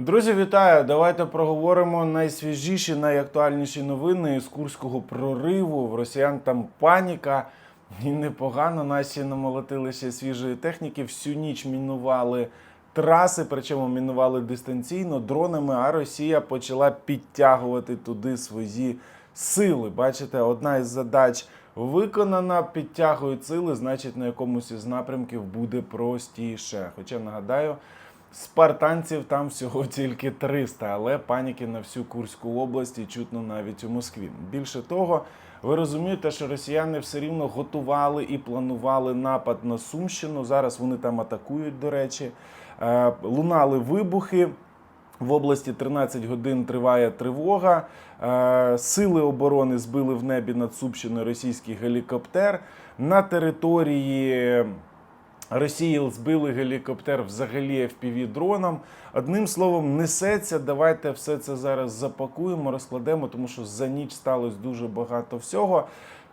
Друзі, вітаю! Давайте проговоримо найсвіжіші, найактуальніші новини з курського прориву. В росіян там паніка. І непогано наші намолотили ще свіжої техніки. Всю ніч мінували траси, причому мінували дистанційно дронами. А Росія почала підтягувати туди свої сили. Бачите, одна із задач виконана, підтягують сили, значить на якомусь із напрямків буде простіше. Хоча нагадаю. Спартанців там всього тільки 300, але паніки на всю Курську область і чутно навіть у Москві. Більше того, ви розумієте, що росіяни все рівно готували і планували напад на Сумщину. Зараз вони там атакують, до речі. Е, Лунали вибухи. В області 13 годин триває тривога. Е, Сили оборони збили в небі над Сумщиною російський гелікоптер. На території Росії збили гелікоптер взагалі fpv дроном. Одним словом, несеться. Давайте все це зараз запакуємо, розкладемо, тому що за ніч сталося дуже багато всього.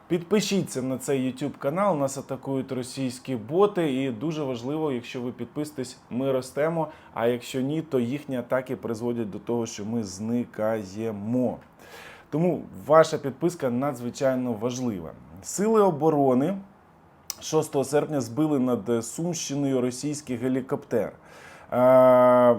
Підпишіться на цей YouTube канал. Нас атакують російські боти, і дуже важливо, якщо ви підписуєтесь, ми ростемо. А якщо ні, то їхні атаки призводять до того, що ми зникаємо. Тому ваша підписка надзвичайно важлива. Сили оборони 6 серпня збили над Сумщиною російський гелікоптер. Е,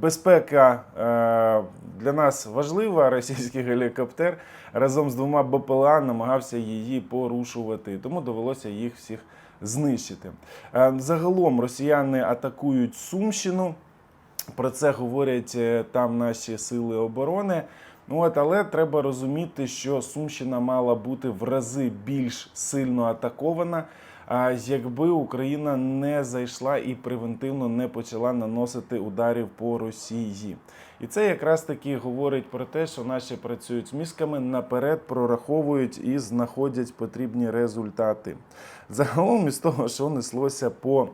Безпека е, для нас важлива. Російський гелікоптер разом з двома БПЛА намагався її порушувати, тому довелося їх всіх знищити. Е, Загалом росіяни атакують Сумщину. Про це говорять там наші сили оборони. Ну, От, але треба розуміти, що Сумщина мала бути в рази більш сильно атакована. Якби Україна не зайшла і превентивно не почала наносити ударів по Росії, і це якраз таки говорить про те, що наші працюють з мізками, наперед прораховують і знаходять потрібні результати. Загалом із того, що неслося по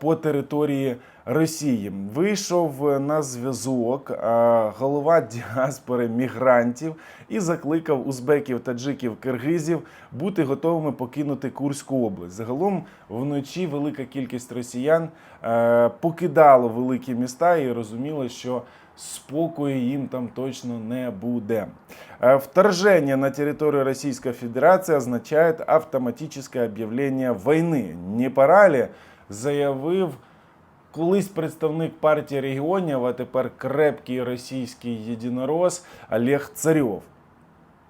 по території Росії. Вийшов на зв'язок е, голова діаспори мігрантів і закликав узбеків, таджиків, киргизів бути готовими покинути Курську область. Загалом вночі велика кількість росіян е, покидало великі міста і розуміло, що спокою їм там точно не буде. Э, Вторжение на территорию Российской Федерации означает автоматическое объявление войны. Не пора ли, заявив колись представник партії регіонів, а тепер крепкий російський єдинорос Олег Царьов.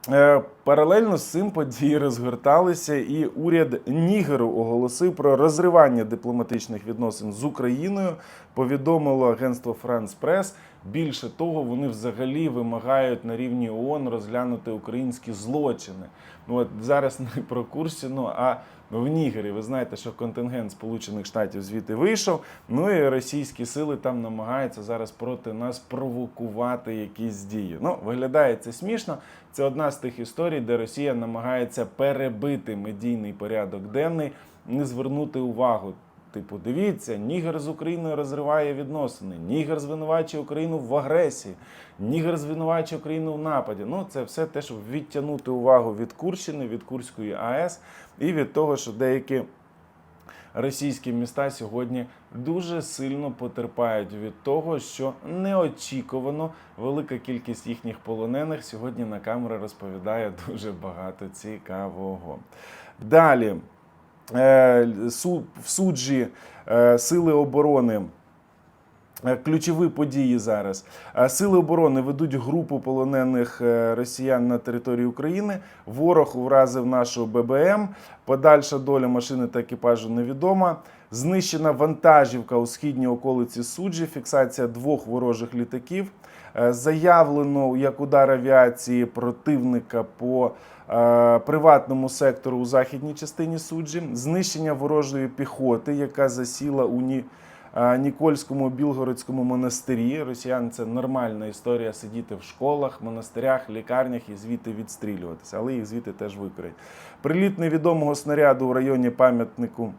Е, Паралельно з цим події розгорталися, і уряд Нігеру оголосив про розривання дипломатичних відносин з Україною. Повідомило агентство France Press. Більше того, вони взагалі вимагають на рівні ООН розглянути українські злочини. Ну от зараз не про Курсіну, а в Нігері. Ви знаєте, що контингент Сполучених Штатів звідти вийшов. Ну і російські сили там намагаються зараз проти нас провокувати якісь дії. Ну, виглядає це смішно. Це одна з тих історій, де Росія намагається перебити медійний порядок денний, не звернути увагу. Типу, дивіться, Нігер з Україною розриває відносини. Нігер звинувачує Україну в агресії. Нігер звинувачує Україну в нападі. Ну, це все те, щоб відтягнути увагу від Курщини, від Курської АЕС і від того, що деякі російські міста сьогодні дуже сильно потерпають від того, що неочікувано велика кількість їхніх полонених сьогодні на камери розповідає дуже багато цікавого. Далі. Е, в суджі е, сили оборони. е, Ключові події зараз. Сили оборони ведуть групу полонених росіян на території України. Ворог вразив нашу ББМ. Подальша доля машини та екіпажу невідома. Знищена вантажівка у східній околиці суджі. Фіксація двох ворожих літаків. Е, Заявлено як удар авіації противника по е, приватному сектору у західній частині суджі, знищення ворожої піхоти, яка засіла у Ні, е, Нікольському Білгородському монастирі. Росіян це нормальна історія сидіти в школах, монастирях, лікарнях і звідти відстрілюватися, але їх звідти теж викриють. Приліт невідомого снаряду в районі пам'ятнику.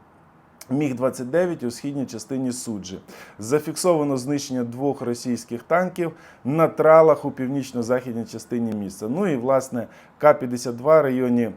Міг-29 у східній частині суджі. Зафіксовано знищення двох російських танків на тралах у північно-західній частині міста. Ну і власне К-52 в районі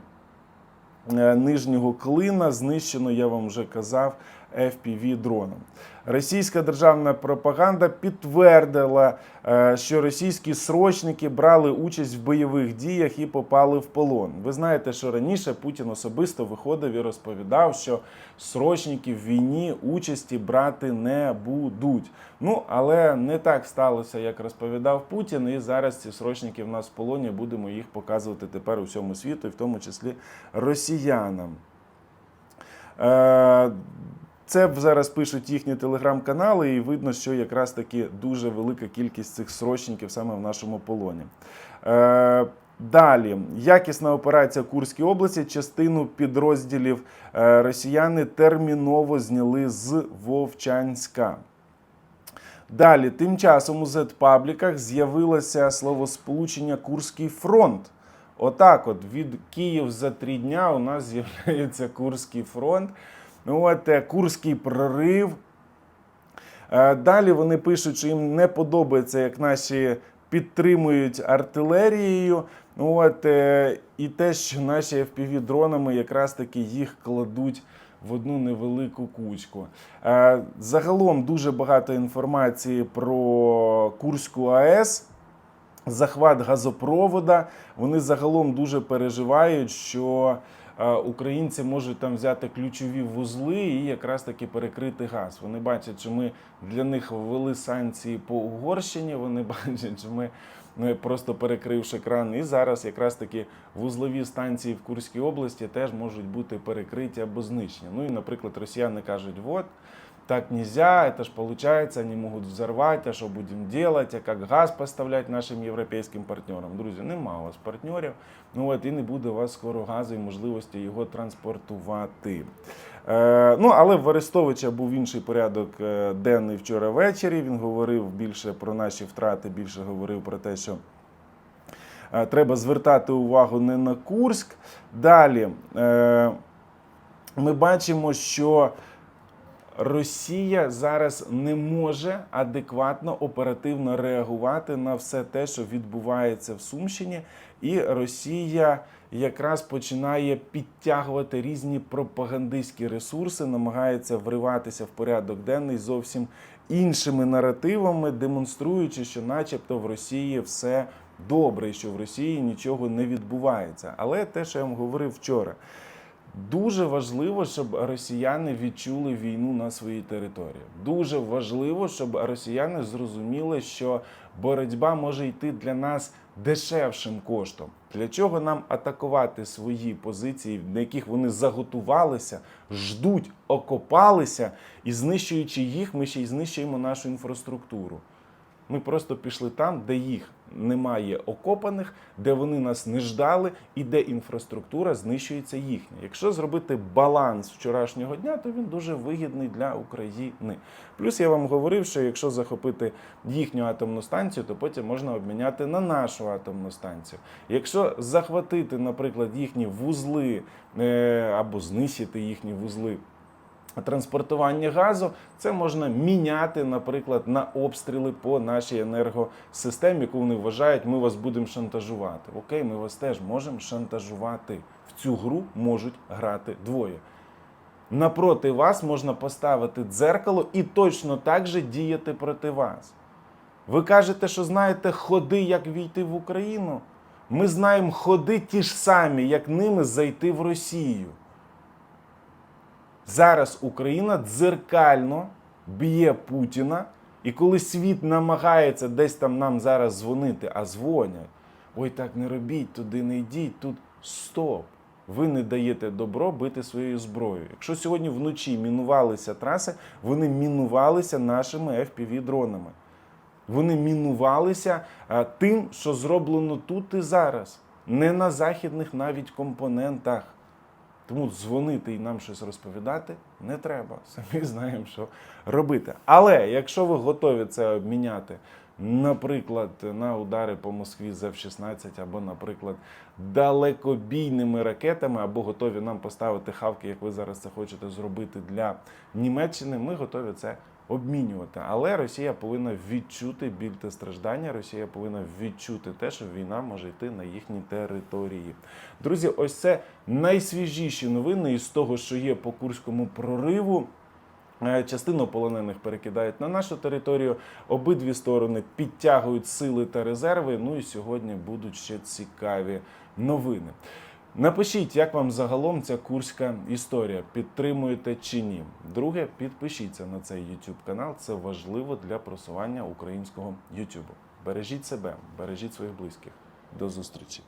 е, Нижнього Клина знищено, я вам вже казав, fpv дроном. Російська державна пропаганда підтвердила, е, що російські срочники брали участь в бойових діях і попали в полон. Ви знаєте, що раніше Путін особисто виходив і розповідав, що срочники в війні участі брати не будуть. Ну але не так сталося, як розповідав Путін. І зараз ці срочники в нас в полоні будемо їх показувати тепер усьому світу, і в тому числі росіянам. Це зараз пишуть їхні телеграм-канали, і видно, що якраз таки дуже велика кількість цих срочників саме в нашому полоні. Е, Далі, якісна операція Курській області. Частину підрозділів е, росіяни терміново зняли з Вовчанська. Далі, тим часом у Z-пабліках з'явилося словосполучення Курський фронт. Отак, от від Київ за три дня у нас з'являється Курський фронт. Ну, От е, Курський прорив. Е, Далі вони пишуть, що їм не подобається, як наші підтримують артилерією. Ну, От, е, і те, що наші FPV-дронами якраз таки їх кладуть в одну невелику кучку. Загалом дуже багато інформації про Курську АЕС. Захват газопровода. Вони загалом дуже переживають, що українці можуть там взяти ключові вузли і якраз таки перекрити газ. Вони бачать, що ми для них ввели санкції по Угорщині. Вони бачать, що ми просто перекривши кран. І зараз якраз таки вузлові станції в Курській області теж можуть бути перекриті або знищені. Ну і, наприклад, росіяни кажуть, от. Так нельзя, это ж получается, они могут взорвать, а что будем делать, а как газ поставлять нашим європейським партнерам. Друзі, нема у вас партнерів, ну от і не буде у вас скоро газу і можливості його транспортувати. Е, ну, але в Арестовича був інший порядок е, денний вчора ввечері. Він говорив більше про наші втрати, більше говорив про те, що е, треба звертати увагу не на Курськ. Далі е, ми бачимо, що Росія зараз не може адекватно оперативно реагувати на все те, що відбувається в Сумщині, і Росія якраз починає підтягувати різні пропагандистські ресурси, намагається вриватися в порядок денний зовсім іншими наративами, демонструючи, що, начебто, в Росії все добре, і що в Росії нічого не відбувається. Але те, що я вам говорив вчора. Дуже важливо, щоб росіяни відчули війну на своїй території. Дуже важливо, щоб росіяни зрозуміли, що боротьба може йти для нас дешевшим коштом. Для чого нам атакувати свої позиції, на яких вони заготувалися, ждуть, окопалися, і знищуючи їх, ми ще й знищуємо нашу інфраструктуру. Ми просто пішли там, де їх немає окопаних, де вони нас не ждали, і де інфраструктура знищується їхня. Якщо зробити баланс вчорашнього дня, то він дуже вигідний для України. Плюс я вам говорив, що якщо захопити їхню атомну станцію, то потім можна обміняти на нашу атомну станцію. Якщо захватити, наприклад, їхні вузли е, або знищити їхні вузли. Транспортування газу це можна міняти, наприклад, на обстріли по нашій енергосистемі, яку вони вважають, ми вас будемо шантажувати. Окей, ми вас теж можемо шантажувати. В цю гру можуть грати двоє. Напроти вас можна поставити дзеркало і точно так же діяти проти вас. Ви кажете, що знаєте ходи, як війти в Україну. Ми знаємо ходи ті ж самі, як ними зайти в Росію. Зараз Україна дзеркально б'є Путіна, і коли світ намагається десь там нам зараз дзвонити, а дзвонять, ой, так не робіть, туди не йдіть, тут стоп. Ви не даєте добро бити своєю зброєю. Якщо сьогодні вночі мінувалися траси, вони мінувалися нашими FPV-дронами. Вони мінувалися тим, що зроблено тут і зараз, не на західних навіть компонентах. Тому дзвонити і нам щось розповідати не треба. Самі знаємо, що робити. Але якщо ви готові це обміняти, наприклад, на удари по Москві з F-16, або, наприклад, далекобійними ракетами, або готові нам поставити хавки, як ви зараз це хочете зробити для Німеччини, ми готові це обмінювати. Але Росія повинна відчути біль та страждання. Росія повинна відчути те, що війна може йти на їхній території. Друзі, ось це найсвіжіші новини із того, що є по курському прориву. Е, Частину полонених перекидають на нашу територію. Обидві сторони підтягують сили та резерви. Ну і сьогодні будуть ще цікаві новини. Напишіть, як вам загалом ця курська історія, підтримуєте чи ні. Друге, підпишіться на цей YouTube канал. Це важливо для просування українського YouTube. Бережіть себе, бережіть своїх близьких. До зустрічі.